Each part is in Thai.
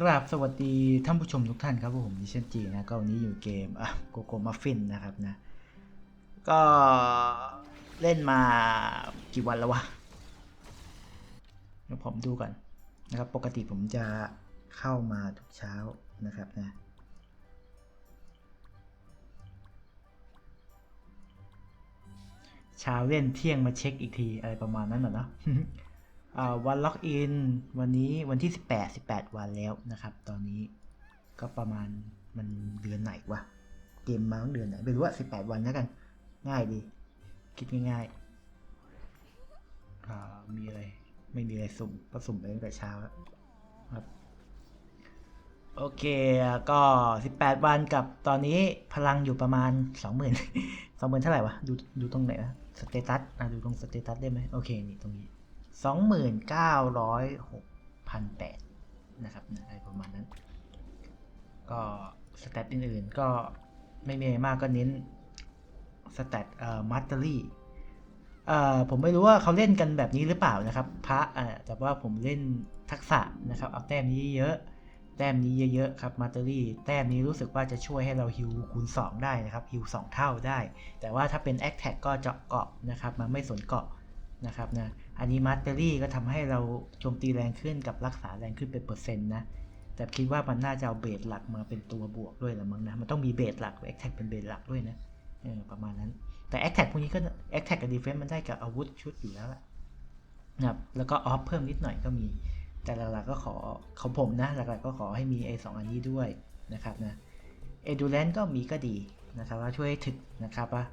กราบสวัสดีท่านผู้ชมทุกท่านครับผมดิฉันจีนะก็วันนี้อยู่เกมอะโกโกมัฟฟินนะครับนะ ก็เล่นมากี่วันแล้ววะเดี๋ยวผมดูก่อนนะครับ ปกติผมจะเข้ามาทุกเช้านะครับนะ เช้าเล่นเที่ยงมาเช็คอีกทีอะไรประมาณนั้นน่ะเนาะ วันล็อกอินวันนี้วันที่ 18 18 วันแล้วนะครับ ตอนนี้ก็ประมาณมันเดือนไหนวะ เกมมาตั้งเดือนไหนไม่รู้ว่า 18 วันแล้วกัน ง่ายดี คิดง่ายๆมีอะไร ไม่มีอะไรสุ่มก็สุ่มไปตั้งแต่เช้าแล้วครับโอเค ก็ 18 วันกับตอนนี้พลังอยู่ประมาณ 20,000 20,000 เท่าไหร่วะ ดู ดูตรงไหนวะ สเตตัส อะ ดูตรงสเตตัสได้ไหม โอเค นี่ตรงนี้ สองหมื่นเก้าร้อยหกพันแปดนะครับอะไรประมาณนั้น ก็สแตทอื่นๆ ก็ไม่มีอะไรมากก็เน้นสแตทเอ่อมัตเตอรี่เอ่อผมไม่รู้ว่าเขาเล่นกันแบบนี้หรือเปล่านะครับ พระอ่าแต่ว่าผมเล่นทักษะนะครับ เอาแต้มนี้เยอะแต้มนี้เยอะๆครับมัตเตอรี่แต้มนี้รู้สึกว่าจะช่วยให้เราฮิวคูณ 2 ได้นะครับฮิว2 เท่าได้ แต่ว่าถ้าเป็นแอคแท็กก็เจาะเกาะนะครับ มันไม่สนเกาะ นะครับนะอันนี้มาสเตอรี่ก็ทำให้เราโจมตีแรงขึ้นกับรักษาแรงขึ้นเป็นเปอร์เซ็นต์นะ แต่คิดว่ามันน่าจะเอาเบสหลักมาเป็นตัวบวกด้วยละมั้งนะ มันต้องมีเบสหลักแอคแท็กเป็นเบสหลักด้วยนะเออประมาณนั้น แต่แอคแท็กพวกนี้ก็แอคแท็กกับดีเฟนซ์มันได้กับอาวุธชุดอยู่แล้วล่ะนะครับแล้วก็ออฟเพิ่มนิดหน่อยก็มี แต่หลักๆก็ขอของผมนะ หลักๆก็ขอให้มีไอ้สองอันนี้ด้วยนะครับนะเอดูแลนก็มีก็ดีนะครับว่าช่วยถึกนะครับว่า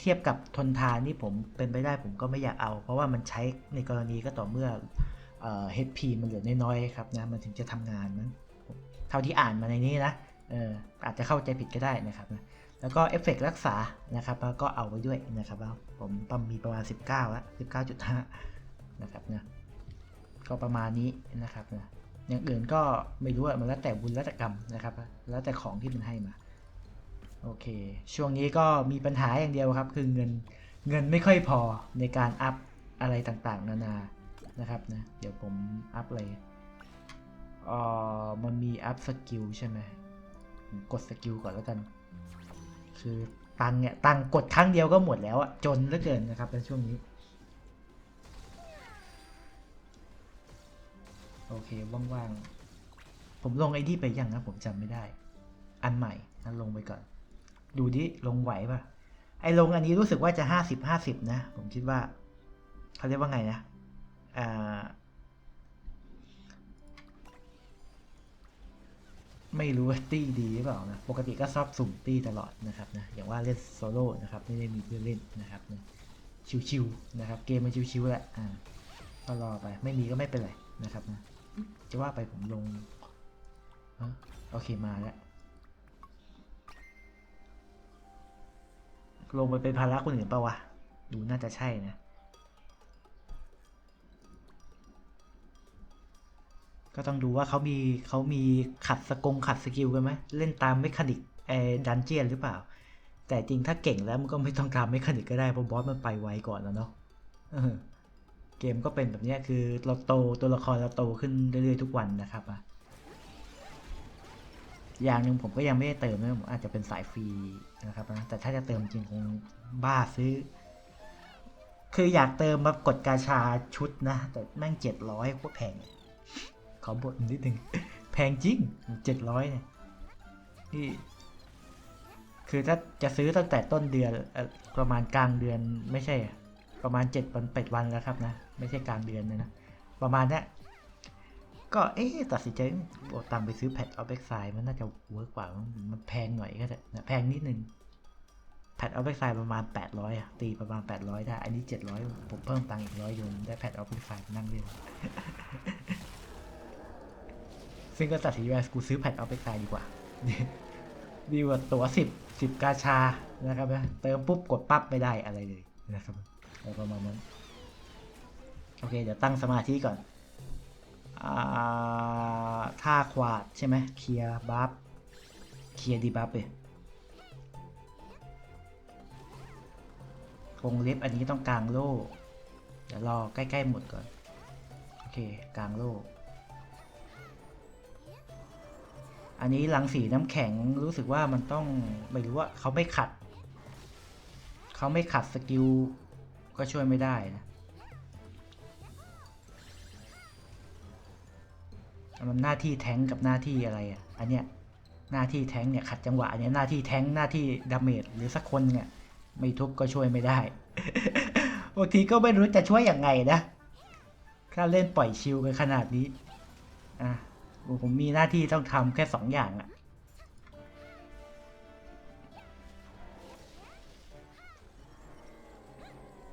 เทียบกับทนทานนี่ผมเป็นไปได้ผมก็ไม่อยากเอา เพราะว่ามันใช้ในกรณีก็ต่อเมื่อเอ่อ HP มันเหลือน้อยๆครับนะมันถึงจะทำงานมั้งเท่าที่อ่านมาในนี้นะเอออาจจะเข้าใจผิดก็ได้นะครับนะแล้วก็เอฟเฟกรักษานะครับแล้วก็เอาไว้ด้วยนะครับว่าผมปั๊มมีประมาณ 19แล้ว19.5 นะครับนะก็ประมาณนี้นะครับนะอย่างอื่นก็ไม่รู้อะมันแล้วแต่บุญแล้วแต่กรรมนะครับ แล้วแต่ของที่มันให้มา โอเค ช่วงนี้ก็มีปัญหาอย่างเดียวครับ คือเงินเงินไม่ค่อยพอในการอัพอะไรต่างๆ นานานะครับนะ เดี๋ยวผมอัพเลยเออมันมีอัพสกิลใช่ไหมกดสกิลก่อนแล้วกัน คือตังเนี่ยตังกดครั้งเดียวก็หมดแล้วอะจนเหลือเกินนะครับในช่วงนี้ โอเคว่างๆผมลงไอ้นี่ไปยังนะผมจำไม่ได้ อันใหม่นลงไปก่อน ดูดิลงไหวป่ะ ไอ้ลงอันนี้รู้สึกว่าจะห้าสิบห้าสิบนะ ผมคิดว่า เขาเรียกว่าไงนะอ่าไม่รู้ว่าตี้ดีหรือเปล่านะ ปกติก็ชอบสุ่มตี้ตลอดนะครับนะ อย่างว่าเล่นโซโล่นะครับ ไม่ได้มีเพื่อนเล่นนะครับนะชิวๆนะครับ เกมมันชิวๆแหละ อ่า ก็รอไป ไม่มีก็ไม่เป็นไรนะครับนะ จะว่าไปผมลงอโอเคมาแล้ว ลงไปเป็นภาระคนอื่นเปล่าวะ ดูน่าจะใช่นะ ก็ต้องดูว่าเขามีเขามีขัดสกงขัดสกิลกันไหมเล่นตามเมคานิกเอดันเจียนหรือเปล่า แต่จริงถ้าเก่งแล้วมันก็ไม่ต้องตามเมคานิกก็ได้เพราะบอสมันไปไวก่อนแล้วเนาะเกมก็เป็นแบบนี้คือเราโตตัวละครเราโตขึ้นเรื่อยๆทุกวันนะครับอะ อย่างหนึ่งผมก็ยังไม่ได้เติมนะผมอาจจะเป็นสายฟรีนะครับนะแต่ถ้าจะเติมจริงคงบ้าซื้อ คืออยากเติมแบบกดกาชาชุดนะ แต่แม่งเจ็ดร้อยโคตแพงขอบทนิดนึงแพงจริงเจ็ดร้อยเนี่ยที่คือถ้าจะซื้อตั้งแต่ต้นเดือนประมาณกลางเดือนไม่ใช่ ประมาณเจ็ดวันเป็ดวันแล้วครับนะ ไม่ใช่กลางเดือนนะนะประมาณเนี้ย ก็เอ๊ะตัดสินใจโอาตังไปซื้อแพดออฟเบ็กไซมันน่าจะเวิร์กกว่ามันแพงหน่อยก็ได้นะแพงนิดนึงแพดออฟเบ็กไซประมาณ 800อะตีประมาณ 800 ได้ อันนี้ 700 ผมเพิ่มตังค์อีกร้อยยูนได้แพดออฟเบ็กไซนั่งเล่นซึ่งก็ตัดสินใจกูซื้อแพดออฟเบ็กไซดีกว่าดีกว่าตั๋วสิบสิบกาชานะครับนะเติมปุ๊บกดปั๊บไม่ได้อะไรเลยนะครับอะไรประมาณนั้นโอเค เดี๋ยวตั้งสมาธิก่อน ท่าควาดใช่ไหมเคลียร์บัฟเคลียร์ดีบัฟเลยวงเล็บอันนี้ต้องกลางโล่ เดี๋ยวรอใกล้ๆหมดก่อน โอเคกลางโล่ อันนี้รังสีน้ำแข็งรู้สึกว่ามันต้องไม่รู้ว่าเขาไม่ขัด เขาไม่ขัดสกิลก็ช่วยไม่ได้นะ มันหน้าที่แท้งกับหน้าที่อะไรอะ อันเนี้ยหน้าที่แท้งเนี่ยขัดจังหวะอันเนี้ยหน้าที่แท้งหน้าที่ดาเมจหรือสักคนเนี่ยไม่ทุบก็ช่วยไม่ได้บางทีก็ไม่รู้จะช่วยยังไงนะถ้าเล่นปล่อยชิลกันขนาดนี้อะผมมีหน้าที่ต้องทำแค่สองอย่างอะ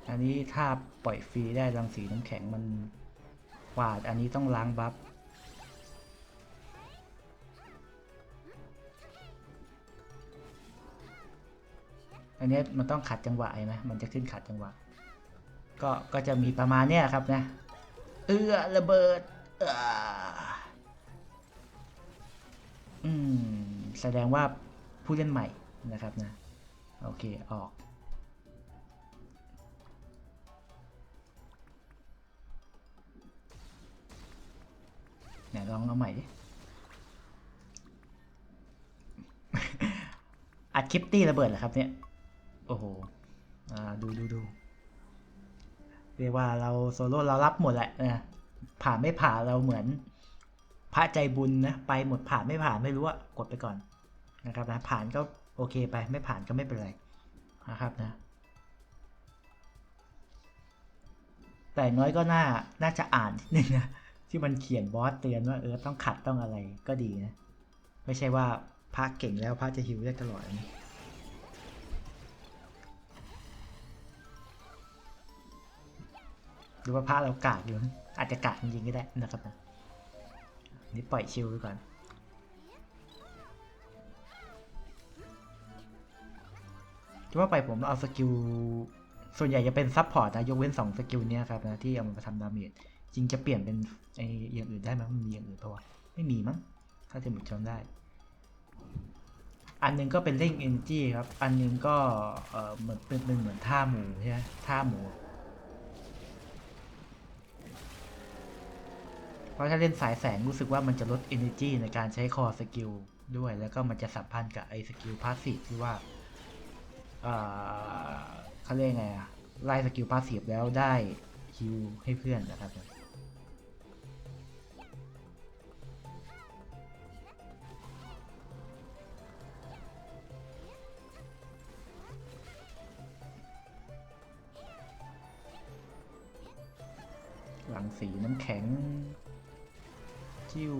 อันนี้ถ้าปล่อยฟรีได้รังสีน้ำแข็งมันกวาด อันนี้ต้องล้างบัฟ อันนี้มันต้องขัดจังหวะใช่ไหมมันจะขึ้นขัดจังหวะ ก็ก็จะมีประมาณเนี้ยครับนะ เอื้อระเบิดอืออืมแสดงว่าผู้เล่นใหม่นะครับนะ โอเค ออกไหนลองเอาใหม่ดิ อัดคลิปตี้ระเบิดเหรอครับเนี่ย โอ้โห อ่า ดูดูดูเรียกว่าเราโซโล่เรารับหมดแหละนะผ่านไม่ผ่านเราเหมือน พระใจบุญนะ ไปหมดผ่านไม่ผ่านไม่รู้อะกดไปก่อนนะครับนะผ่านก็โอเคไปไม่ผ่านก็ไม่เป็นไรนะครับนะ แต่น้อยก็น่าน่าจะอ่านนิดนึงนะที่มันเขียนบอสเตือนว่าเออต้องขัดต้องอะไรก็ดีนะ ไม่ใช่ว่าพระเก่งแล้วพระจะฮิวได้ตลอดนะ รือว่าพระเรากาดอยู่ อาจจะกาดจริงๆก็ได้นะครับนะนี่ปล่อยชิลไปก่อน จะว่าไปผมเอาสกิล ส่วนใหญ่จะเป็นซับพอร์ตนะ ยกเว้น 2 สกิลเนี้ยครับนะ ที่เอามาทำดาเมจ จริงจะเปลี่ยนเป็นไออย่างอื่นได้ไหมมันมีอย่างอื่นปะวะไม่มีมั้ง ถ้าจะหมุดจำได้ อันหนึงก็เป็นเร่งเอนจีครับ อันหนึงก็เออเหมือนเป็นเหมือนท่าหมูใช่ไหมท่าหมู เพราะถ้าเล่นสายแสงรู้สึกว่ามันจะลด energy ในการใช้คอสกิลด้วย แล้วก็มันจะสัมพันธ์กับไอ้สกิลพาสซีฟที่ว่าเอ่อเขาเรียกไงอะไล่สกิลพาสซีฟแล้วได้ฮิวให้เพื่อนนะครับหลังสีน้ำแข็ง จิ้ว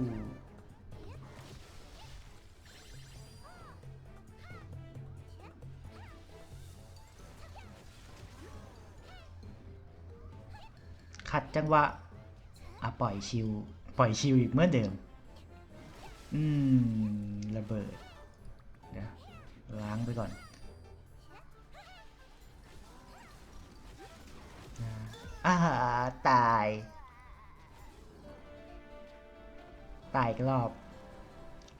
ขัดจังหวะอะปล่อยชิว ปล่อยชิวอีกเหมื่อนเดิม อืม ระเบิดเดี๋ยวล้างไปก่อนอ่าตาย ตายอีกรอบ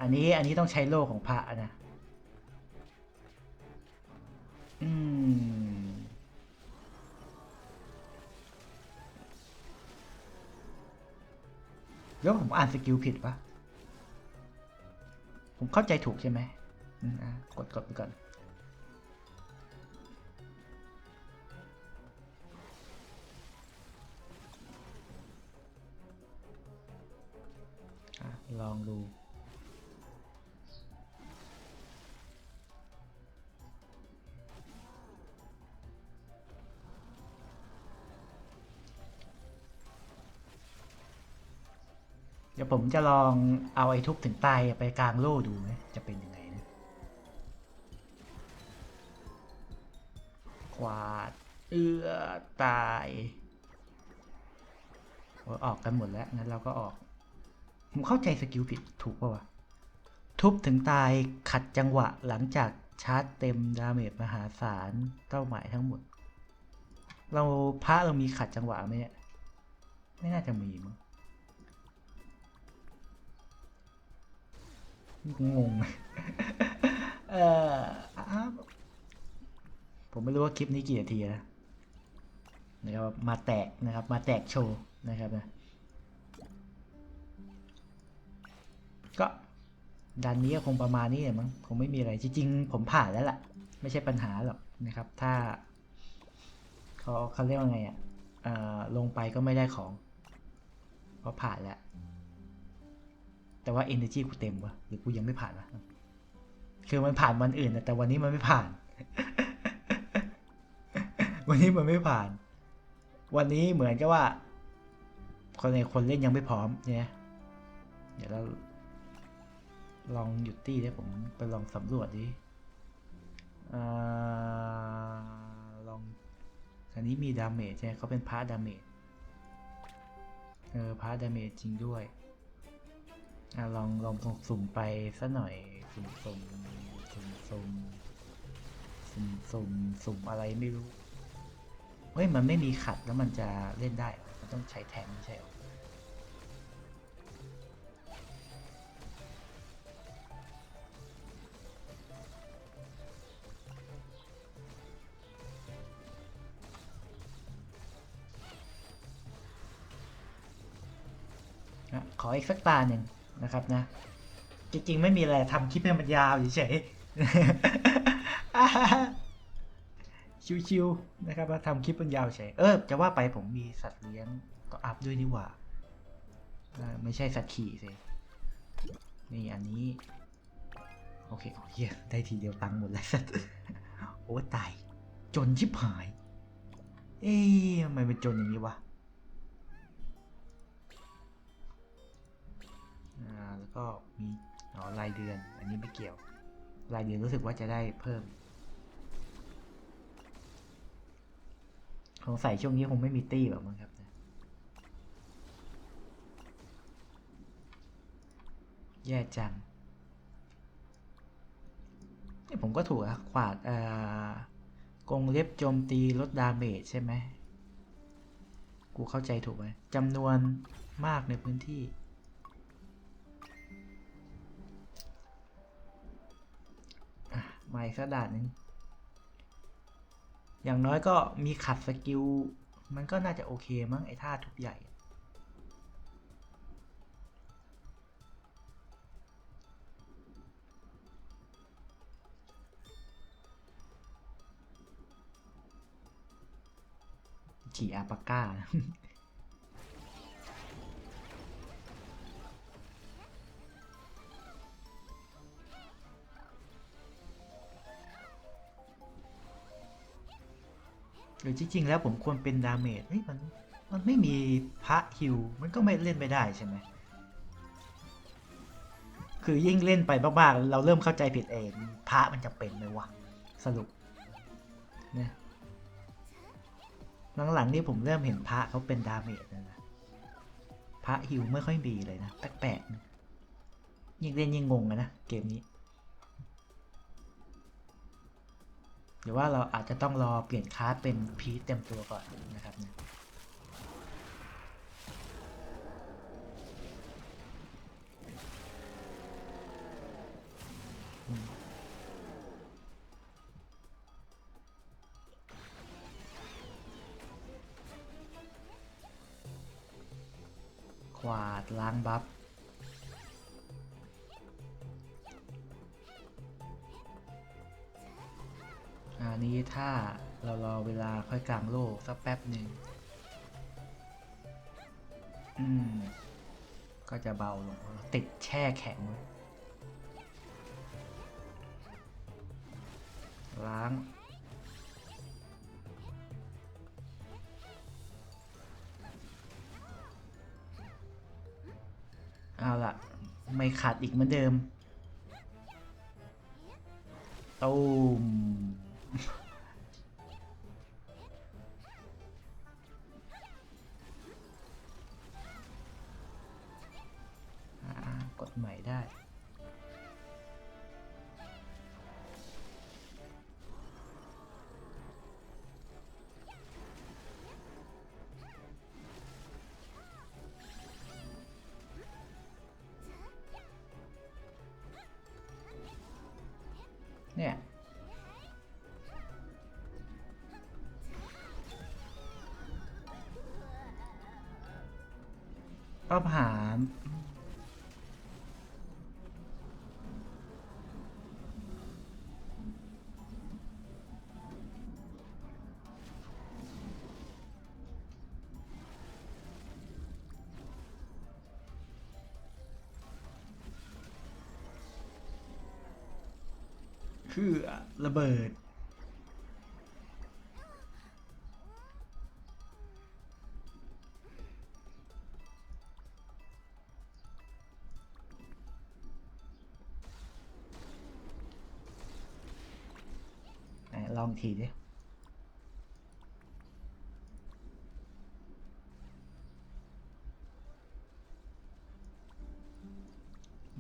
อันนี้อันนี้ต้องใช้โล่ของพระนะ อืม แล้วผมอ่านสกิลผิดปะผมเข้าใจถูกใช่ไหมอะกดกดไปก่อน ลองดู เดี๋ยวผมจะลองเอาไอ้ทุบถึงตายไปกลางโล่ดูนะจะเป็นยังไงนะควาดเอื้อตายโอ้ยออกกันหมดแล้วงั้นเราก็ออก ผมเข้าใจสกิลผิดถูกป่าวะ ทุบถึงตายขัดจังหวะหลังจากชาร์จเต็มดาเมจมหาศาลเป้าหมายทั้งหมด เราพระเรามีขัดจังหวะไหมเนี่ย ไม่น่าจะมีมั้งงง เออผมไม่รู้ว่าคลิปนี้กี่นาทีนะนะครับมาแตกนะครับ มาแตกโชว์นะครับนะ ก็ดันนี้ก็คงประมาณนี้แหละมั้งคงไม่มีอะไรจริงๆ ผมผ่านแล้วล่ะ ไม่ใช่ปัญหาหรอกนะครับ ถ้าเขาเขาเรียกว่าไงอะลงไปก็ไม่ได้ของเพราะผ่านแล้ว แต่ว่า energy กูเต็มวะหรือกูยังไม่ผ่านวะคือมันผ่านวันอื่นแต่วันนี้มันไม่ผ่าน วันนี้มันไม่ผ่าน วันนี้เหมือนกับว่า คนในคนเล่นยังไม่พร้อมเนี่ยเดี๋ยวเรา ลองหยุดตี้ได้ผมไปลองสำรวจดิอ่าลองอันนี้มีดาเมจใช่ไหมเขาเป็นพาร์ดาเมจ เออพาร์ดาเมจจริงด้วยอะลองลองสุ่มไปสักหน่อย สุ่มสุ่มสุ่มสุ่มสุ่มสุ่มสุ่มอะไรไม่รู้ เฮ้ย มันไม่มีขัดแล้วมันจะเล่นได้ มันต้องใช้แทงไม่ใช่หรอ ออีกสักตาหนึ่งนะครับนะ จริงๆ ไม่มีอะไรทำคลิปให้มันยาวเฉยๆชิวๆนะครับมาทำคลิปมันยาวเฉยเออจะว่าไปผมมีสัตว์เลี้ยงก็อัพด้วยนี่หว่าไม่ใช่สัตว์ขี่สินี่อันนี้ โอเคโอเคได้ทีเดียวตังค์หมดแล้วสัตว์โอ้ตายจนชิบหาย เอ๊ะทำไมเป็นจนอย่างนี้วะ ก็มีอ๋อรายเดือน อันนี้ไม่เกี่ยว รายเดือนรู้สึกว่าจะได้เพิ่มสงสัยช่วงนี้คงไม่มีตี้แบบมั้งครับนะแย่จังนี่ผมก็ถูกอะขวาดอ่ากงเล็บโจมตีลดดาเมจใช่ไหม กูเข้าใจถูกไหมจำนวนมากในพื้นที่ มาอีกสักด่านหนึ่งอย่างน้อยก็มีขัดสกิล มันก็น่าจะโอเคมั้งไอ้ท่าทุบใหญ่ ขี่อาปาก้า หรือจริง ๆ แล้วผมควรเป็นดาเมจเฮ้ยมันมันไม่มีพระฮิวมันก็ไม่เล่นไม่ได้ใช่ไหมคือยิ่งเล่นไปมากๆเราเริ่มเข้าใจผิดเองพระมันจะเป็นไหมวะสรุปเนี่ยหลังๆนี่ผมเริ่มเห็นพระเขาเป็นดาเมจแล้วนะพระฮิวไม่ค่อยมีเลยนะแปลกๆยิ่งเล่นยิ่งงงนะเกมนี้ หรือว่าเราอาจจะต้องรอเปลี่ยนคลาสเป็นพีเต็มตัวก่อนนะครับเนี่ยขวาดล้างบัฟ นี้ถ้าเรารอเวลาค่อยกลางโลกสักแป๊บหนึ่งอืม ก็จะเบาลง ติดแช่แข็ง ล้าง เอาล่ะ ไม่ขัดอีกเหมือนเดิมตูม ก็ผ่านคือระเบิด ลองทีดิ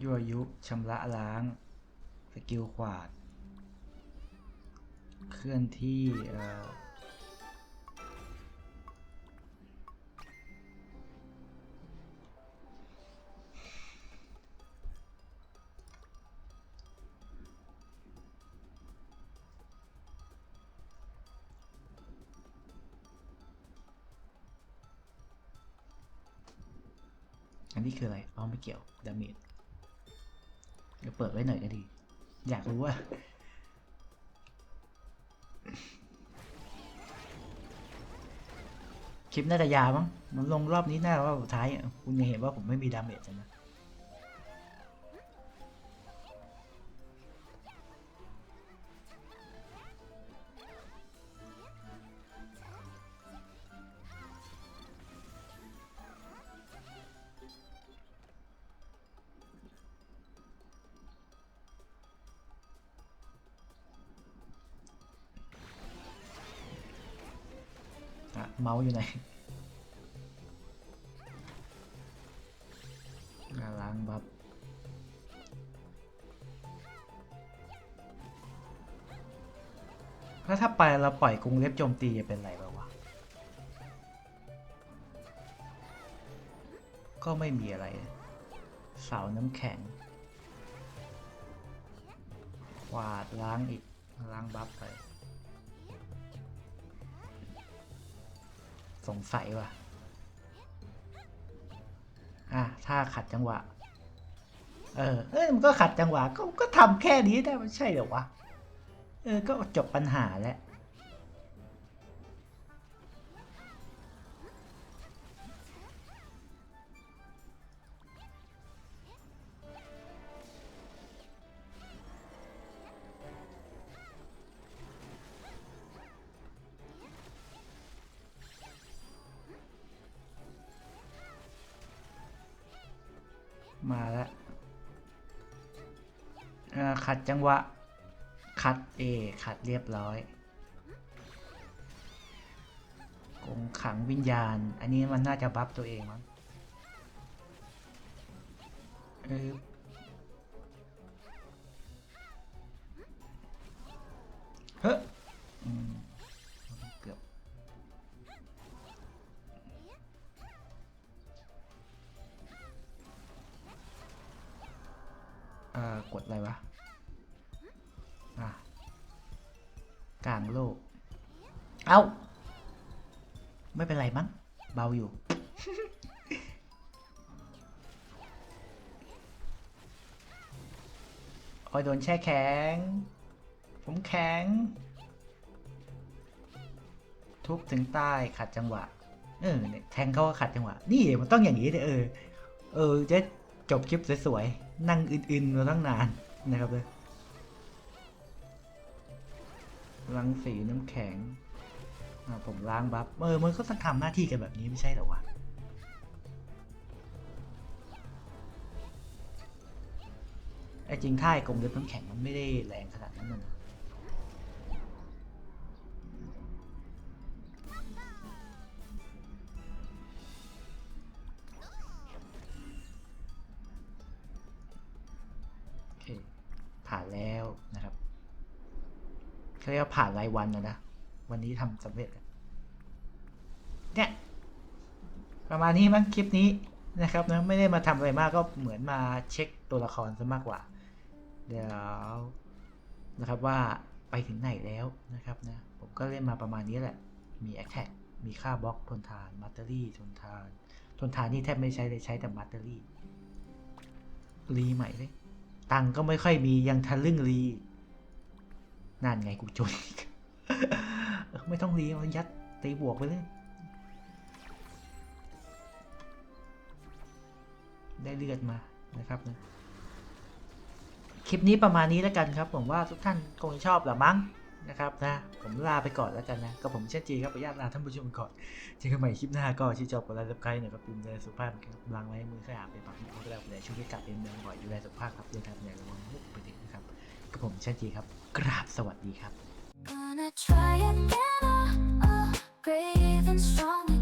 ยั่วยุชำระล้าง สกิลขวาด เคลื่อนที่เอ่อ คืออะไรอ๋อไม่เกี่ยวดาเมจเดี๋ยวเปิดไว้หน่อยก็ดี อยากรู้ว่าคลิปน่าจะยาวมั้งมันลงรอบนี้น่าจะรอบสุดท้ายคุณยังเห็นว่าผมไม่มีดาเมจใช่ อะเมาส์อยู่ไหนอะล้างบัฟแล้วถ้าไปเราปล่อยกรุงเล็บโจมตีจะเป็นไรบ้างวะ ก็ไม่มีอะไร เสาน้ำแข็งกวาดล้างอีกล้างบัฟไป สงสัยว่ะ อะ ถ้าขัดจังหวะ เออ เอ้ยมันก็ขัดจังหวะ ก็ก็ทำแค่นี้ได้ไม่ใช่เหรอวะ เออ ก็จบปัญหาแล้ว งหวะขัดเอขัดเรียบร้อยกงขังวิญญาณ อันนี้มันน่าจะบัฟตัวเองมั้งเออเฮ้อเกือบเอ่อกดอะไรวะ กลางโลก เอา้า ไม่เป็นไรมั้ง เบาอยู่โอ้ยโดนแช่แข็ง ผมแข็ง ทุบถึงใต้ขัดจังหวะ เออเนี่ยแทงเขาก็ขัดจังหวะ นี่มันต้องอย่างนี้เลยเออ เออจะจบคลิปสวยๆ นั่งอื่นๆมาตั้งนานนะครับเลย รังสีน้ำแข็งอผมล้างบัฟเออมันก็ต้องทำหน้าที่กันแบบนี้ไม่ใช่หรอวะไอ้จริงท่ายกลมเล็บน้ำแข็งมันไม่ได้แรงขนาดนั้นนะโอเคผ่านแล้วนะครับ เขาเรียกว่าผ่านรายวันนะนะ วันนี้ทำสำเร็จเนี่ยประมาณนี้มั้งคลิปนี้นะครับนะไม่ได้มาทำอะไรมากก็เหมือนมาเช็คตัวละครซะมากกว่า เดี๋ยวนะครับว่าไปถึงไหนแล้วนะครับนะผมก็เล่นมาประมาณนี้แหละ มีแอคแท็กมีค่าบล็อกทนทานมัตเตอรี่ทนทานทนทานนี่แทบไม่ใช้เลยใช้แต่มัตเตอรี่รีใหม่เลยตังก็ไม่ค่อยมียังทะลึ่งรี นั่นไงกูจนไม่ต้องรีมันยัดตีบวกไปเลย ได้เลือดมานะครับนะคลิปนี้ประมาณนี้แล้วกันครับ ผมว่าทุกท่านคงชอบแหละมั้งนะครับนะ ผมลาไปก่อนแล้วกันนะ ก็ผมเช่นจีครับขออนุญาตลาท่านผู้ชมก่อนเจอกันใหม่คลิปหน้าก็ชื่นชอบกดไลค์ซับสไครต์หน่อยครับดูแลสุขภาพครับล้างไว้มือสะอาดเป็นปากมือก็แล้วแต่ช่วยกลับเป็นเมืองบ่อยดูแลสุขภาพครับเดินทางอย่าระวังมุกไปถึงนะครับ กับผมเช่นจีครับ กราบสวัสดีครับ Gonna try again, uh, uh, brave and strong.